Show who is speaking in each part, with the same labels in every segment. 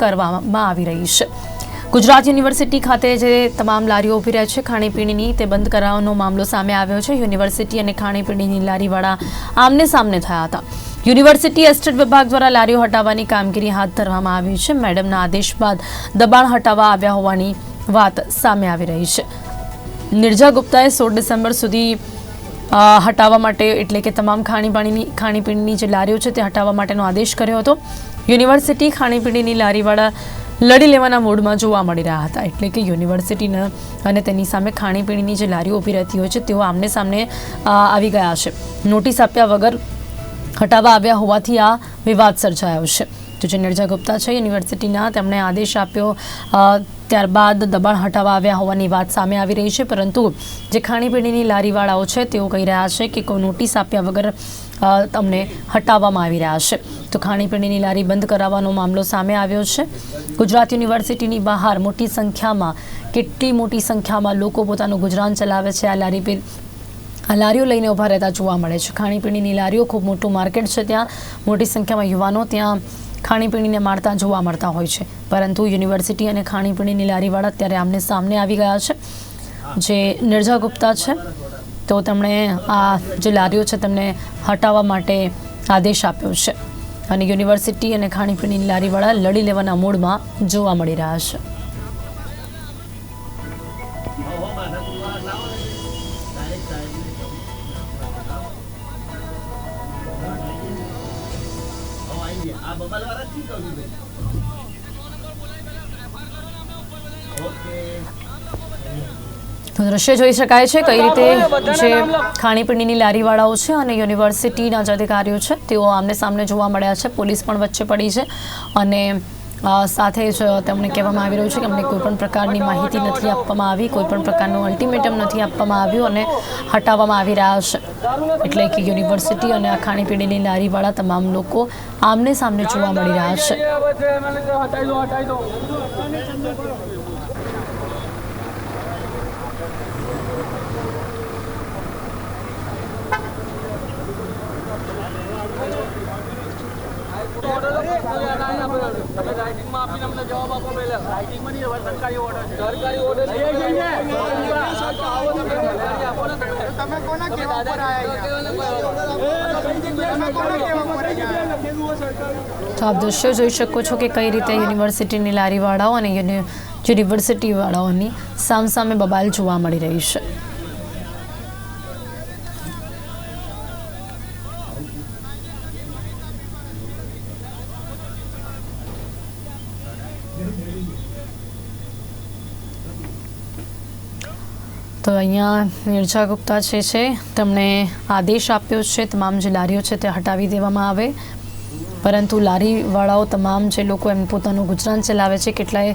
Speaker 1: કરવામાં આવી રહી છે. ગુજરાત યુનિવર્સિટી ખાતે જે તમામ લારીઓ ઊભી રહે છે, ખાણીપીણીની, તે બંધ કરાવવાનો મામલો સામે આવ્યો છે. યુનિવર્સિટી અને ખાણીપીણીની લારીવાળા આમને સામને થયા હતા. યુનિવર્સિટી એસ્ટેટ વિભાગ દ્વારા લારીઓ હટાવવાની કામગીરી હાથ ધરવામાં આવી છે. મેડમના આદેશ બાદ દબાણ હટાવવા આવ્યા હોવાની વાત સામે આવી રહી છે. નિર્જા ગુપ્તાએ સોળ ડિસેમ્બર સુધી હટાવવા માટે એટલે કે તમામ ખાણીપાણીની, ખાણીપીણીની જે લારીઓ છે તે હટાવવા માટેનો આદેશ કર્યો હતો. યુનિવર્સિટી ખાણીપીણીની લારીવાળા લડી લેવાના મૂડમાં જોવા મળી રહ્યા હતા. એટલે કે યુનિવર્સિટીના અને તેની સામે ખાણીપીણીની જે લારીઓ ઊભી રહેતી હોય છે, તેઓ આમને સામને આવી ગયા છે. નોટિસ આપ્યા વગર હટાવવા આવ્યા હોવાથી આ વિવાદ સર્જાયો છે. તો જે નિર્જા ગુપ્તા છે, યુનિવર્સિટીના તેમણે આદેશ આપ્યો ત્યારબાદ દબાણ હટાવવા આવ્યા હોવાની વાત સામે આવી રહી છે. પરંતુ જે ખાણીપીણીની લારીવાળાઓ છે, તેઓ કહી રહ્યા છે કે કોઈ નોટિસ આપ્યા વગર તમને હટાવવામાં આવી રહ્યા છે. તો ખાણીપીણીની લારી બંધ કરાવવાનો મામલો સામે આવ્યો છે. ગુજરાત યુનિવર્સિટીની બહાર મોટી સંખ્યામાં, કેટલી મોટી સંખ્યામાં લોકો પોતાનું ગુજરાન ચલાવે છે? આ લારી પર આ લારીઓ લઈને ઊભા રહેતા જોવા મળે છે. ખાણીપીણીની લારીઓ ખૂબ મોટું માર્કેટ છે ત્યાં. મોટી સંખ્યામાં યુવાનો ત્યાં ખાણીપીણીને મારતા જોવા મળતા હોય છે. પરંતુ યુનિવર્સિટી અને ખાણીપીણીની લારીવાળા અત્યારે આમને સામને આવી ગયા છે. જે નિર્જા ગુપ્તા છે. તો તેમણે આ જે લારીઓ છે તેમને હટાવવા માટે આદેશ આપ્યો છે. અને યુનિવર્સિટી અને ખાણીપીણીની લારીવાળા લડી લેવાના મૂડમાં જોવા મળી રહ્યા છે. તો દ્રશ્ય જોઈ શકાય છે. કઈ રીતે જે ખાણીપીણીની લારીવાળાઓ છે અને યુનિવર્સિટીના જે અધિકારીઓ છે તેઓ આમને સામને જોવા મળ્યા છે. પોલીસ પણ વચ્ચે પડી છે અને સાથે જ તેમને કહેવામાં આવી રહ્યું છે કે અમને કોઈપણ પ્રકારની માહિતી નથી આપવામાં આવી કોઈપણ પ્રકારનું અલ્ટિમેટમ નથી આપવામાં આવ્યું અને હટાવવામાં આવી રહ્યા છે. એટલે કે યુનિવર્સિટી અને આ ખાણીપીણીની લારીવાળા તમામ લોકો આમને સામને જોવા મળી રહ્યા છે
Speaker 2: હટાઈ દો હટાઈ દો તમે અમને જવાબ આપો પહેલા રાઇટિંગમાં નહીં સરકારી ઓર્ડર છે. સરકારી ઓર્ડર છે. તમે.
Speaker 3: તમે કોના કેવા પર આયા તમે કોના કેવા પર આયા
Speaker 1: તો આપ દ્રશ્યો જોઈ શકો છો કે કઈ રીતે યુનિવર્સિટીની લારીવાળાઓ અને યુનિ યુનિવર્સિટીવાળાઓની સામસામે બબાલ જોવા મળી રહી છે. અહીંયા નિર્જા ગુપ્તા જે છે, તેમણે આદેશ આપ્યો છે, તમામ જે લારીઓ છે તે હટાવી દેવામાં આવે. પરંતુ લારીવાળાઓ તમામ જે લોકો એમ પોતાનું ગુજરાન ચલાવે છે, કેટલાય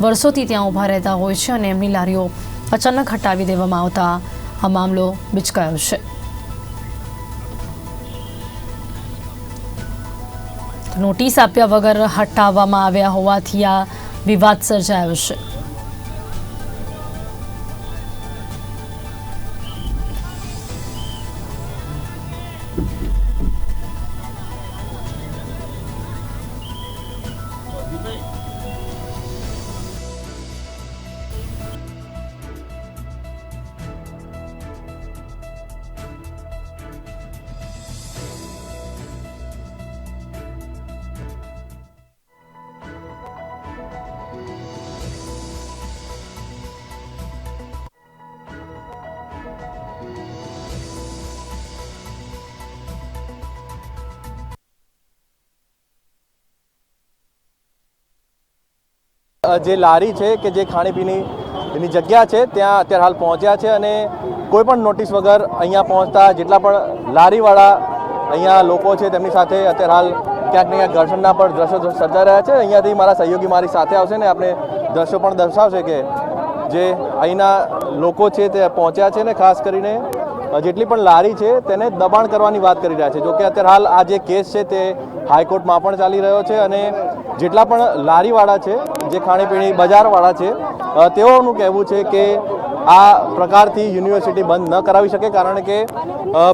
Speaker 1: વર્ષોથી ત્યાં ઊભા રહેતા હોય છે અને એમની લારીઓ અચાનક હટાવી દેવામાં આવતા આ મામલો બિચકાયો છે. નોટિસ આપ્યા વગર હટાવવામાં આવ્યા હોવાથી આ વિવાદ સર્જાયો છે.
Speaker 4: જે લારી છે કે જે ખાણીપીણી એની જગ્યા છે, ત્યાં અત્યારે હાલ પહોંચ્યા છે અને કોઈ પણ નોટિસ વગર અહીંયા પહોંચતા જેટલા પણ લારીવાળા અહીંયા લોકો છે તેમની સાથે અત્યારે હાલ ક્યાંક ને ક્યાંક ઘર્ષણના પણ દ્રશ્યો સર્જાઈ રહ્યા છે. અહીંયાથી મારા સહયોગી મારી સાથે આવશે ને આપણે દ્રશ્યો પણ દર્શાવશે કે જે અહીંના લોકો છે તે પહોંચ્યા છે ને ખાસ કરીને જેટલી પણ લારી છે તેને દબાણ કરવાની વાત કરી રહ્યા છે. જોકે અત્યારે હાલ આ જે કેસ છે તે હાઈકોર્ટમાં પણ ચાલી રહ્યો છે અને જેટલા પણ લારીવાળા છે, જે ખાણીપીણી બજારવાળા છે તેઓનું કહેવું છે કે આ પ્રકારથી યુનિવર્સિટી બંધ ન કરાવી શકે, કારણ કે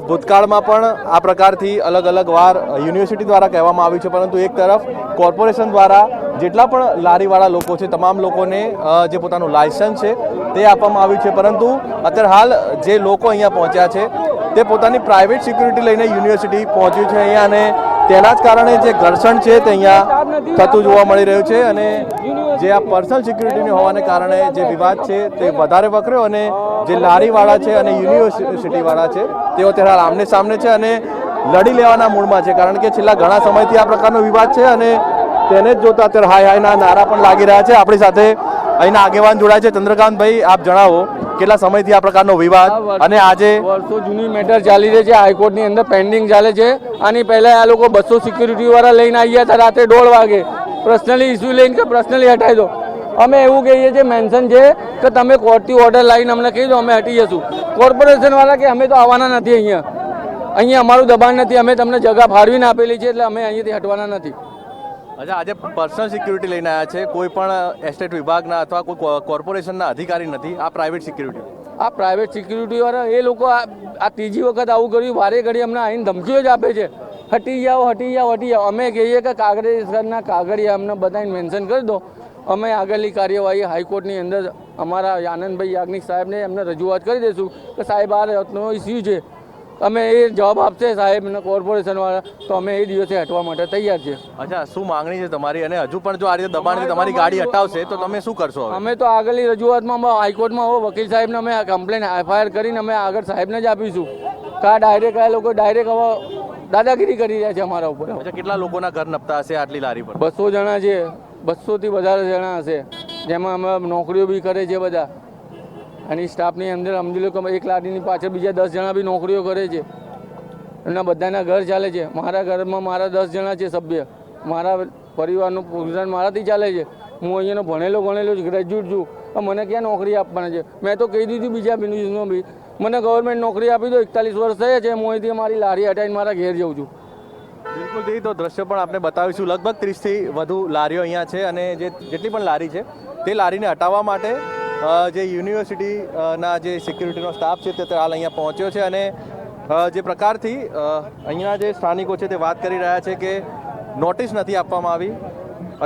Speaker 4: ભૂતકાળમાં પણ આ પ્રકારથી અલગ અલગ વાર યુનિવર્સિટી દ્વારા કહેવામાં આવ્યું છે, પરંતુ એક તરફ કોર્પોરેશન દ્વારા જેટલા પણ લારીવાળા લોકો છે, તમામ લોકોને જે પોતાનું લાયસન્સ છે, તે આપવામાં આવ્યું છે, પરંતુ અત્યારે હાલ જે લોકો અહીંયા પહોંચ્યા છે, તે પોતાની પ્રાઇવેટ સિક્યુરિટી લઈને યુનિવર્સિટી પહોંચ્યું છે અહીંયા, અને તેના જ કારણે જે ઘર્ષણ છે, તે અહીંયા થતું જોવા મળી રહ્યું છે અને જે આ પર્સનલ સિક્યુરિટીની હોવાને કારણે જે વિવાદ છે તે વધારે વકર્યો અને જે લારીવાળા છે અને યુનિવર્સિટીવાળા છે તેઓ ત્યારે આમને સામને છે અને લડી લેવાના મૂળમાં છે. કારણ કે છેલ્લા ઘણા સમયથી આ પ્રકારનો વિવાદ છે અને તેને જ જોતા અત્યારે હાય હાયના નારા પણ લાગી રહ્યા છે. આપણી સાથે અહીંના આગેવાન જોડાય છે. ચંદ્રકાંતભાઈ આપ જણાવો. કેટલા સમયથી આ પ્રકારનો વિવાદ અને આજે
Speaker 2: વર્ષો જૂની મેટર ચાલી રહી છે હાઈકોર્ટની અંદર પેન્ડિંગ ચાલે છે. આની પહેલા આ લોકો બસો સિક્યુરિટી વાળા લઈને આવ્યા હતા રાતે દોઢ વાગે. પર્સનલી ઇસ્યુ લઈને કે પર્સનલી હટાવી દો. અમે એવું કહીએ છીએ મેન્શન છે કે તમે કોર્ટથી ઓર્ડર લાવીને અમને કહી દો અમે હટી જશું. કોર્પોરેશન વાળા કે અમે તો આવવાના નથી અહીંયા. અહીંયા અમારું દબાણ નથી અમે તમને જગા ફાળવીને આપેલી છે એટલે અમે અહીંયાથી હટવાના નથી.
Speaker 4: અચ્છા, આજે પર્સનલ સિક્યુરિટી લઈને આવ્યા છે. કોઈ પણ એસ્ટેટ વિભાગના અથવા કોઈ કોર્પોરેશનના અધિકારી નથી. આ પ્રાઇવેટ સિક્યુરિટી
Speaker 2: આ પ્રાઇવેટ સિક્યુરિટી વાળા, એ લોકો આ ત્રીજી વખત આવું કર્યું. વારે ઘડી અમને આવીને ધમકીઓ જ આપે છે. હટી જાઓ હટી જાઓ હટી જાઓ. અમે કહીએ કે કાગળના કાગળિયા અમને બધાને મેન્શન કરી દો. અમે આગળની કાર્યવાહી હાઈકોર્ટની અંદર અમારા આનંદભાઈ યાજ્ઞિક સાહેબને એમને રજૂઆત કરી દઈશું કે સાહેબ, આ રત્નો ઇસ્યુ છે. અમે એ જવાબ આપશે સાહેબને કોર્પોરેશનવાળા તો અમે એ દિવસે હટવા માટે તૈયાર છીએ.
Speaker 4: અચ્છા શું માંગણી છે તમારી? અને હજુ પણ જો આ રીતે દબાણ તમારી ગાડી હટાવશે તો તમે શું કરશો
Speaker 2: અમે તો આગળની રજૂઆતમાં હાઈકોર્ટમાં હવે વકીલ સાહેબને અમે કમ્પ્લેન એફઆઈઆર કરીને અમે આગળ સાહેબને જ આપીશું. કા ડાયરેક્ટ આ લોકો ડાયરેક્ટ હવે દાદાગીરી કરી રહ્યા છે અમારા ઉપર.
Speaker 4: કેટલા લોકોના ઘર નપતા હશે આટલી લારી પર?
Speaker 2: બસો જણા છે. બસોથી વધારે જણા હશે. જેમાં અમે નોકરીઓ બી કરે છે બધા. અને સ્ટાફની અંદર સમજી લો કે એક લારીની પાછળ બીજા દસ જણા બી નોકરીઓ કરે છે. એમના બધાના ઘર ચાલે છે. મારા ઘરમાં મારા દસ જણા છે સભ્ય. મારા પરિવારનું ગુજરાન મારાથી ચાલે છે. હું અહીંયાનો ભણેલો ગણેલો જ ગ્રેજ્યુએટ છું. પણ મને ક્યાં નોકરી આપવાના છે? મેં તો કહી દીધું બીજા બિઝનેસમાં બી. મને ગવર્મેન્ટ નોકરી આપી દો, એકતાલીસ વર્ષ થયા છે. હું અહીંથી મારી લારી હટાવીને મારા ઘેર જઉં છું.
Speaker 4: બિલકુલ જી તો દ્રશ્ય પણ આપણે બતાવીશું. લગભગ ત્રીસથી વધુ લારીઓ અહીંયા છે અને જે, જેટલી પણ લારી છે, તે લારીને હટાવવા માટે જે યુનિવર્સિટીના જે સિક્યુરિટીનો સ્ટાફ છે તે હાલ અહીંયા પહોંચ્યો છે અને જે પ્રકારથી અહીંયા જે સ્થાનિકો છે તે વાત કરી રહ્યા છે કે નોટિસ નથી આપવામાં આવી.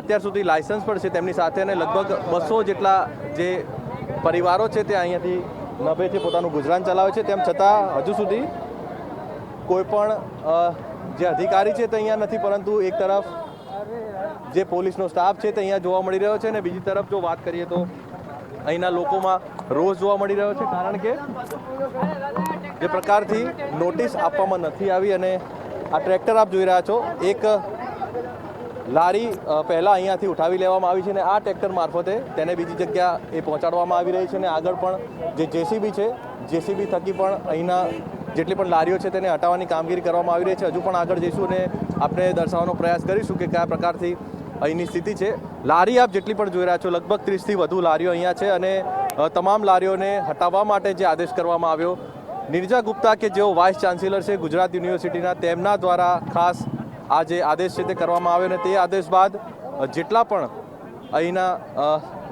Speaker 4: અત્યાર સુધી લાયસન્સ પણ છે તેમની સાથે અને લગભગ બસો જેટલા જે પરિવારો છે તે અહીંયાથી નભેથી પોતાનું ગુજરાન ચલાવે છે. તેમ છતાં, હજુ સુધી કોઈ પણ જે અધિકારી છે તે અહીંયા નથી, પરંતુ એક તરફ જે પોલીસનો સ્ટાફ છે તે અહીંયા જોવા મળી રહ્યો છે અને બીજી તરફ જો વાત કરીએ તો અહીંના લોકોમાં રોષ જોવા મળી રહ્યો છે, કારણ કે જે પ્રકારથી નોટિસ આપવામાં નથી આવી અને આ ટ્રેક્ટર આપ જોઈ રહ્યા છો, એક લારી પહેલાં અહીંયાથી ઉઠાવી લેવામાં આવી છે અને આ ટ્રેક્ટર મારફતે તેને બીજી જગ્યા એ પહોંચાડવામાં આવી રહી છે અને આગળ પણ જે જેસીબી છે, જેસીબી થકી પણ અહીંના જેટલી પણ લારીઓ છે તેને હટાવવાની કામગીરી કરવામાં આવી રહી છે. હજુ પણ આગળ જઈશું અને આપણે દર્શાવવાનો પ્રયાસ કરીશું કે કયા પ્રકારથી અહીંની સ્થિતિ છે. લારી આપ જેટલી પણ જોઈ રહ્યા છો, લગભગ ત્રીસથી વધુ લારીઓ અહીંયા છે અને તમામ લારીઓને હટાવવા માટે જે આદેશ કરવામાં આવ્યો, નિર્જા ગુપ્તા કે જેઓ વાઇસ ચાન્સેલર છે ગુજરાત યુનિવર્સિટીના, તેમના દ્વારા ખાસ આ જે આદેશ છે તે કરવામાં આવ્યો અને તે આદેશ બાદ જેટલા પણ અહીંના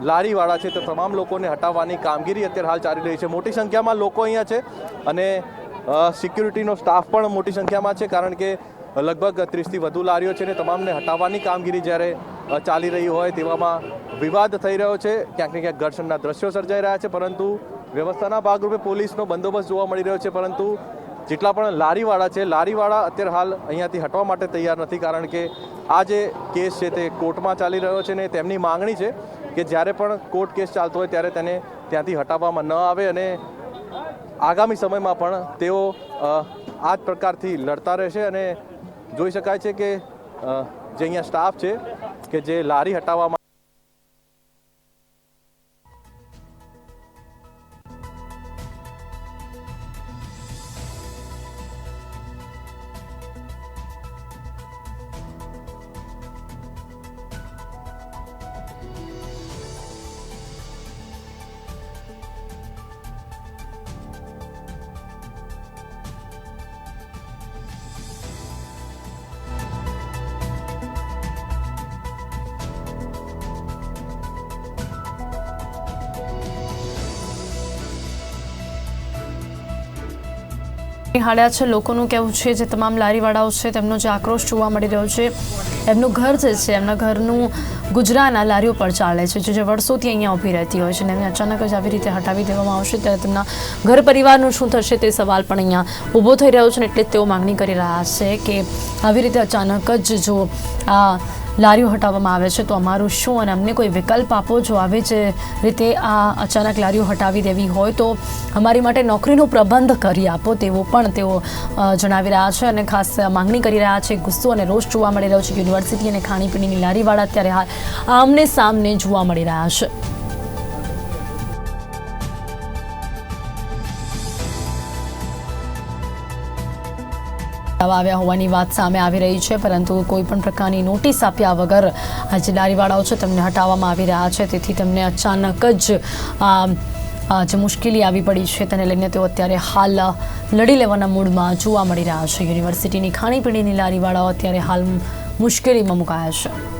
Speaker 4: લારીવાળા છે તે તમામ લોકોને હટાવવાની કામગીરી અત્યારે હાલ ચાલી રહી છે. મોટી સંખ્યામાં લોકો અહીંયા છે અને સિક્યુરિટીનો સ્ટાફ પણ મોટી સંખ્યામાં છે કારણ કે લગભગ ત્રીસથી વધુ લારીઓ છે ને તમામને હટાવવાની કામગીરી જ્યારે ચાલી રહી હોય તેવામાં વિવાદ થઈ રહ્યો છે. ક્યાંક ને ક્યાંક ઘર્ષણના દ્રશ્યો સર્જાઈ રહ્યા છે, પરંતુ વ્યવસ્થાના ભાગરૂપે પોલીસનો બંદોબસ્ત જોવા મળી રહ્યો છે. પરંતુ જેટલા પણ લારીવાળા છે, લારીવાળા અત્યારે હાલ અહીંયાથી હટવા માટે તૈયાર નથી, કારણ કે આ જે કેસ છે તે કોર્ટમાં ચાલી રહ્યો છે ને તેમની માંગણી છે કે જ્યારે પણ કોર્ટ કેસ ચાલતો હોય ત્યારે તેને ત્યાંથી હટાવવામાં ન આવે અને આગામી સમયમાં પણ તેઓ આ જ પ્રકારથી લડતા રહેશે અને જોઈ શકાય છે કે જે અહીંયા સ્ટાફ છે કે જે લારી હટાવવામાં
Speaker 1: હાલ્યા છે. લોકોનું કહેવું છે જે તમામ લારીવાળાઓ છે તેમનો જે આક્રોશ જોવા મળી રહ્યો છે. એમનું ઘર જે છે, એમના ઘરનું ગુજરાના લારીઓ પર ચાલે છે. જે વર્ષોથી અહીંયા ઊભી રહેતી હોય છે અને એમને અચાનક જ આવી રીતે હટાવી દેવામાં આવશે ત્યારે તેમના ઘર પરિવારનું શું થશે તે સવાલ પણ અહીંયા ઊભો થઈ રહ્યો છે ને એટલે તેઓ માંગણી કરી રહ્યા છે કે આવી રીતે અચાનક જ જો આ લારીઓ હટાવવામાં આવે છે. તો અમારું શું અને અમને કોઈ વિકલ્પ આપો જો આવી જ રીતે આ અચાનક લારીઓ હટાવી દેવી હોય તો અમારી માટે નોકરીનો પ્રબંધ કરી આપો તેવો પણ તેઓ જણાવી રહ્યા છે અને ખાસ માંગણી કરી રહ્યા છે. ગુસ્સો અને રોષ જોવા મળી રહ્યો છે. યુનિવર્સિટી અને ખાણીપીણીની લારીવાળા અત્યારે આમને સામને જોવા મળી રહ્યા છે. આવ્યા હોવાની વાત સામે આવી રહી છે, પરંતુ કોઈ પણ પ્રકારની નોટિસ આપ્યા વગર આ જે લારીવાળાઓ છે તેમને હટાવવામાં આવી રહ્યા છે. તેથી તેમને અચાનક જ જે મુશ્કેલી આવી પડી છે તેને લઈને તેઓ અત્યારે હાલ લડી લેવાના મૂડમાં જોવા મળી રહ્યા છે. યુનિવર્સિટીની ખાણીપીણીની લારીવાળાઓ અત્યારે હાલ મુશ્કેલીમાં મુકાયા છે.